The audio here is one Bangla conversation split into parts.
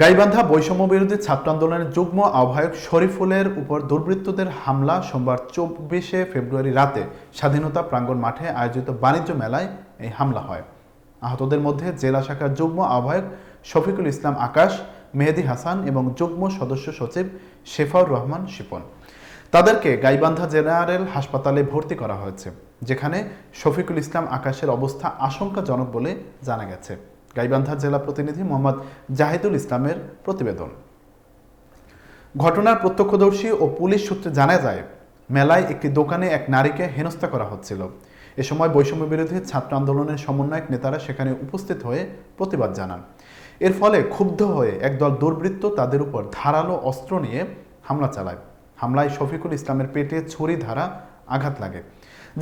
গাইবান্ধা বৈষম্য বিরোধী ছাত্র আন্দোলনের যুগ্ম আহ্বায়ক শরীফুলের উপর দুর্বৃত্তদের হামলা সোমবার চব্বিশে ফেব্রুয়ারি রাতে স্বাধীনতা প্রাঙ্গণ মাঠে আয়োজিত বাণিজ্য মেলায় এই হামলা হয়। আহতদের মধ্যে জেলা শাখার যুগ্ম আহ্বায়ক শফিকুল ইসলাম আকাশ, মেহেদি হাসান এবং যুগ্ম সদস্য সচিব শেফাউর রহমান শিপন। তাদেরকে গাইবান্ধা জেনারেল হাসপাতালে ভর্তি করা হয়েছে, যেখানে শফিকুল ইসলাম আকাশের অবস্থা আশঙ্কাজনক বলে জানা গেছে। গাইবান্ধা জেলা প্রতিনিধি মোহাম্মদ জাহিদুল ইসলামের প্রতিবেদন। ঘটনার প্রত্যক্ষদর্শী ও পুলিশ সূত্রে জানা যায়, মেলায় একটি দোকানে এক নারীকে হেনস্থা করা হচ্ছিল। এ সময় বৈষম্য বিরোধী ছাত্র আন্দোলনের সমন্বয়ক নেতারা সেখানে উপস্থিত হয়ে প্রতিবাদ জানান। এর ফলে ক্ষুব্ধ হয়ে একদল দুর্বৃত্ত তাদের উপর ধারালো অস্ত্র নিয়ে হামলা চালায়। হামলায় শফিকুল ইসলামের পেটে ছুরি ধারা আঘাত লাগে,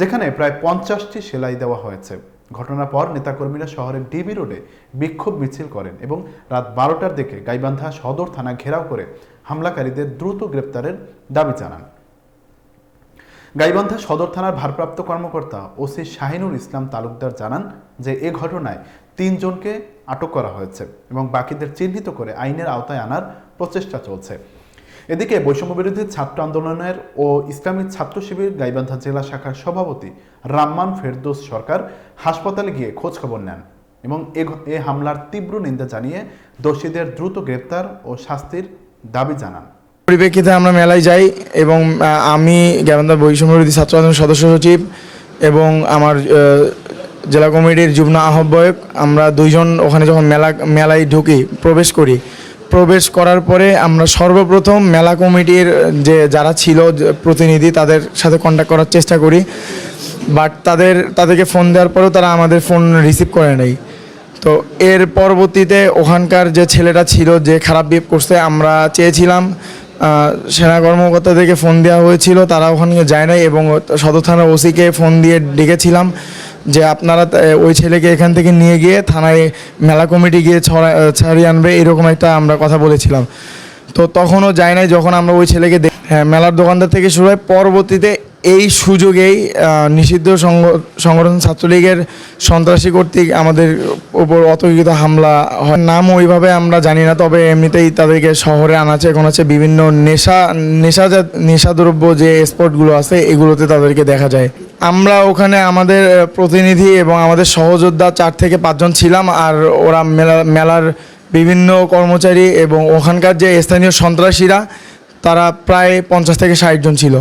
যেখানে প্রায় পঞ্চাশটি সেলাই দেওয়া হয়েছে। ঘটনার পর নেতাকর্মীরা শহরের ডিবি রোডে বিক্ষোভ মিছিল করেন এবং রাত বারোটার দিকে গাইবান্ধা সদর থানা ঘেরাও করে হামলাকারীদের দ্রুত গ্রেপ্তারের দাবি জানান। গাইবান্ধা সদর থানার ভারপ্রাপ্ত কর্মকর্তা ওসি শাহিনুর ইসলাম তালুকদার জানান যে, এ ঘটনায় তিনজনকে আটক করা হয়েছে এবং বাকিদের চিহ্নিত করে আইনের আওতায় আনার প্রচেষ্টা চলছে। এদিকে বৈষম্য বিরোধী ছাত্র আন্দোলনের ও ইসলামী ছাত্র শিবির গাইবান্ধা জেলা শাখার সভাপতি রাম্মান ফেরদৌস সরকার হাসপাতালে গিয়ে খোঁজ খবর নেন এবং এ হামলার তীব্র নিন্দা জানিয়ে দোষীদের দ্রুত গ্রেপ্তার ও শাস্তির দাবি জানান। পরিপ্রেক্ষিতে আমরা মেলায় যাই এবং আমি জ্ঞানন্দা বৈষম্য বিরোধী ছাত্র আন্দোলনের সদস্য সচিব এবং আমার জেলা কমিটির যুগ্ম আহ্বায়ক, আমরা দুইজন ওখানে যখন মেলা, মেলায় ঢুকি, প্রবেশ করি প্রবেশ করার পরে আমরা সর্বপ্রথম মেলা কমিটির যে যারা ছিল প্রতিনিধি, তাদের সাথে কন্ট্যাক্ট করার চেষ্টা করি। বাট তাদের, তাদেরকে ফোন দেওয়ার পরেও তারা আমাদের ফোন রিসিভ করে নেই। তো এর পরবর্তীতে ওখানকার যে ছেলেটা ছিল, যে খারাপ বিহেভ করছে, আমরা চেয়েছিলাম সেনা কর্মকর্তাদেরকে ফোন দেওয়া হয়েছিল, তারা ওখানে যায় নাই এবং সদর থানার ওসিকে ফোন দিয়ে ডেকেছিলাম। যে আপনারা ওই ছেলেকে এখান থেকে নিয়ে গিয়ে থানায় মেলা কমিটি গিয়ে ছড়া ছাড়িয়ে আনবে, এরকম একটা আমরা কথা বলেছিলাম। তো তখনও যায় নাই যখন আমরা ওই ছেলেকে হ্যাঁ মেলার দোকানদার থেকে শুরু হয়। পরবর্তীতে এই সুযোগেই নিষিদ্ধ সংগ- সংগঠন ছাত্রলীগের সন্ত্রাসী কর্তৃক আমাদের উপর অতর্কিত হামলা হয়। নাম ওইভাবে আমরা জানি না, তবে এমনিতেই তাদেরকে শহরে আনাচ্ছে এখন আছে বিভিন্ন নেশা, নেশাজাত, নেশাদ্রব্য যে স্পটগুলো আছে, এগুলোতে তাদেরকে দেখা যায়। আমরা ওখানে আমাদের প্রতিনিধি এবং আমাদের সহযোদ্ধা চার থেকে পাঁচজন ছিলাম আর ওরা মেলা, মেলার বিভিন্ন কর্মচারী এবং ওখানকার যে স্থানীয় সন্ত্রাসীরা, তারা প্রায় পঞ্চাশ থেকে ষাটজন ছিল।